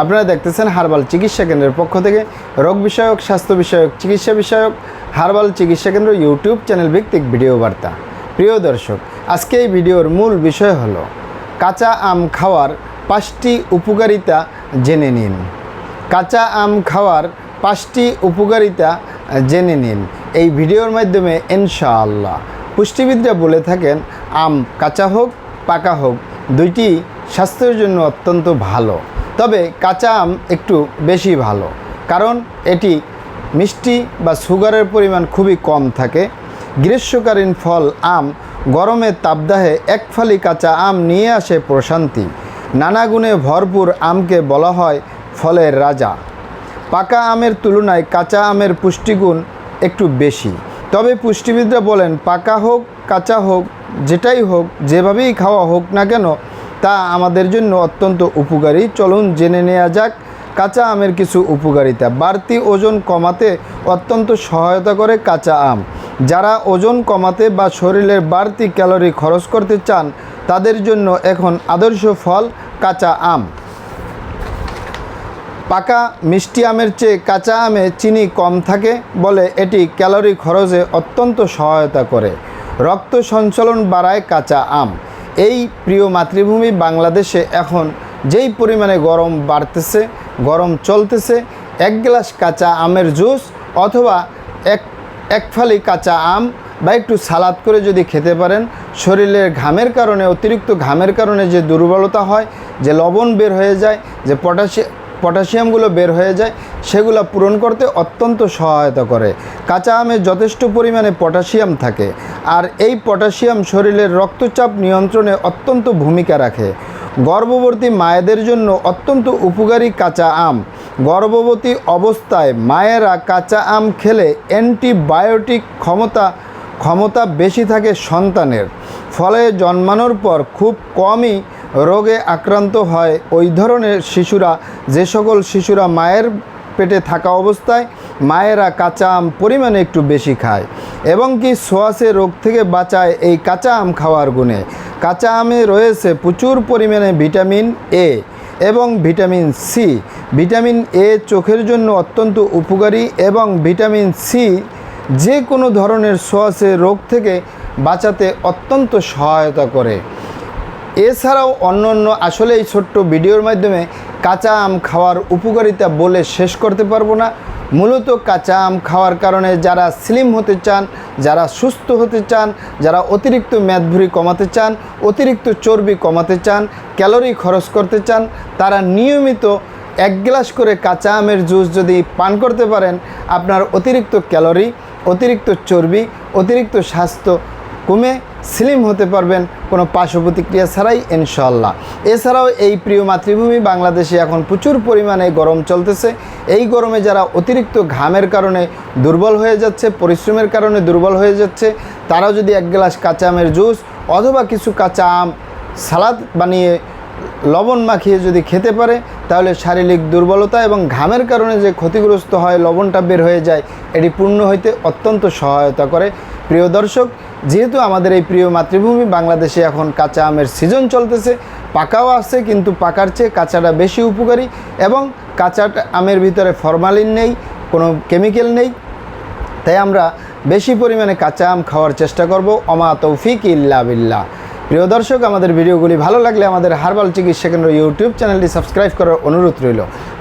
আপনারা দেখতেছেন হার্বাল চিকিৎসা কেন্দ্রের পক্ষ থেকে রোগ বিষয়ক, স্বাস্থ্য বিষয়ক, চিকিৎসা বিষয়ক, হারবাল চিকিৎসা কেন্দ্র ইউটিউব চ্যানেল ভিত্তিক ভিডিও বার্তা। প্রিয় দর্শক, আজকে এই ভিডিওর মূল বিষয় হলো, কাঁচা আম খাওয়ার পাঁচটি উপকারিতা জেনে নিন। কাঁচা আম খাওয়ার পাঁচটি উপকারিতা জেনে নিন। এই ভিডিওর মাধ্যমে ইনশাআল্লাহ। পুষ্টিবিদরা বলে থাকেন, আম কাঁচা হোক, পাকা হোক, দুইটি স্বাস্থ্যের জন্য অত্যন্ত ভালো। তবে কাঁচা আম একটু বেশি ভালো, কারণ এটি মিষ্টি বা সুগারের পরিমাণ খুবই কম থাকে। গ্রীষ্মকালীন ফল আম গরমের তাপদাহে এক ফালি কাঁচা আম নিয়ে আসে প্রশান্তি। নানা গুণে ভরপুর আমকে বলা হয় ফলের রাজা। পাকা আমের তুলনায় কাঁচা আমের পুষ্টিগুণ একটু বেশি। তবে পুষ্টিবিদরা বলেন, পাকা হোক, কাঁচা হোক, যেটাই হোক, যেভাবেই খাওয়া হোক না কেন তা আমাদের জন্য অত্যন্ত উপকারী। চলুন জেনে নেওয়া যাক কাঁচা আমের কিছু উপকারিতা। বাড়তি ওজন কমাতে অত্যন্ত সহায়তা করে কাঁচা আম। যারা ওজন কমাতে বা শরীরের বাড়তি ক্যালোরি খরচ করতে চান, তাদের জন্য এখন আদর্শ ফল কাঁচা আম। পাকা মিষ্টি আমের চেয়ে কাঁচা আমে চিনি কম থাকে বলে এটি ক্যালোরি খরচে অত্যন্ত সহায়তা করে। রক্ত সঞ্চালন বাড়ায় কাঁচা আম। এই প্রিয় মাতৃভূমি বাংলাদেশে এখন যেই পরিমাণে গরম বাড়তেছে, গরম চলতেছে, এক গ্লাস কাঁচা আমের জুস অথবা এক এক ফালি কাঁচা আম বা একটু সালাদ করে যদি খেতে পারেন, শরীরের ঘামের কারণে, অতিরিক্ত ঘামের কারণে যে দুর্বলতা হয়, যে লবণ বের হয়ে যায়, যে পটাশিয়াম পটাশিয়ামগুলো বের হয়ে যায়, সেগুলো পূরণ করতে অত্যন্ত সহায়তা করে। কাঁচা আমে যথেষ্ট পরিমাণে পটাশিয়াম থাকে, আর এই পটাশিয়াম শরীরের রক্তচাপ নিয়ন্ত্রণে অত্যন্ত ভূমিকা রাখে। গর্ভবতী মায়েদের জন্য অত্যন্ত উপকারী কাঁচা আম। গর্ভবতী অবস্থায় মায়েরা কাঁচা আম খেলে অ্যান্টিবায়োটিক ক্ষমতা ক্ষমতা বেশি থাকে সন্তানের, ফলে জন্মানোর পর খুব কমই রোগে আক্রান্ত হয়। ওই ধরনের শিশুরা, যে সকল শিশুরা মায়ের পেটে থাকা অবস্থায়, মায়েরা কাঁচা আম পরিমাণে একটু বেশি খায় এবং কি সোয়াসে রোগ থেকে বাঁচায় এই কাঁচা আম খাওয়ার গুণে। কাঁচা আমে রয়েছে প্রচুর পরিমাণে ভিটামিন এ এবং ভিটামিন সি ভিটামিন এ চোখের জন্য অত্যন্ত উপকারী এবং ভিটামিন সি যে কোনো ধরনের সোয়াসে রোগ থেকে বাঁচাতে অত্যন্ত সহায়তা করে। এছাড়াও অন্য অন্য আসলে এই ছোট্ট ভিডিওর মাধ্যমে কাঁচা আম খাওয়ার উপকারিতা বলে শেষ করতে পারব না। মূলত কাঁচা আম খাওয়ার কারণে যারা স্লিম হতে চান, যারা সুস্থ হতে চান, যারা অতিরিক্ত মেদভুরি কমাতে চান, অতিরিক্ত চর্বি কমাতে চান, ক্যালোরি খরচ করতে চান, তারা নিয়মিত এক গ্লাস করে কাঁচা আমের জুস যদি পান করতে পারেন, আপনার অতিরিক্ত ক্যালোরি, অতিরিক্ত চর্বি, অতিরিক্ত স্বাস্থ্য কমে স্লিম হতে পারবেন কোনো পার্শ্ব প্রতিক্রিয়া ছাড়াই ইনশাল্লাহ এছাড়াও এই প্রিয় মাতৃভূমি বাংলাদেশে এখন প্রচুর পরিমাণে গরম চলতেছে। এই গরমে যারা অতিরিক্ত ঘামের কারণে দুর্বল হয়ে যাচ্ছে, পরিশ্রমের কারণে দুর্বল হয়ে যাচ্ছে, তারাও যদি এক গ্লাস কাঁচা আমের জুস অথবা কিছু কাঁচা আম, সালাদ বানিয়ে লবণ মাখিয়ে যদি খেতে পারে, তাহলে শারীরিক দুর্বলতা এবং ঘামের কারণে যে ক্ষতিগ্রস্ত হয়, লবণটা বের হয়ে যায়, এটি পূর্ণ হইতে অত্যন্ত সহায়তা করে। প্রিয় দর্শক, যেহেতু আমাদের এই প্রিয় মাতৃভূমি বাংলাদেশে এখন কাঁচা আমের সিজন চলতেছে, পাকাও আছে কিন্তু পাকার চেয়ে কাঁচাটা বেশি উপকারী এবং কাঁচা আমের ভিতরে ফরমালিন নেই, কোনো কেমিক্যাল নেই। তাই আমরা বেশি পরিমাণে কাঁচা আম খাওয়ার চেষ্টা করব। অমা তৌফিক ইল্লা বিল্লাহ। প্রিয় দর্শক, আমাদের ভিডিওগুলি ভালো লাগলে আমাদের হার্বাল চিকিৎসা কেন্দ্র ইউটিউব চ্যানেলটি সাবস্ক্রাইব করার অনুরোধ রইল।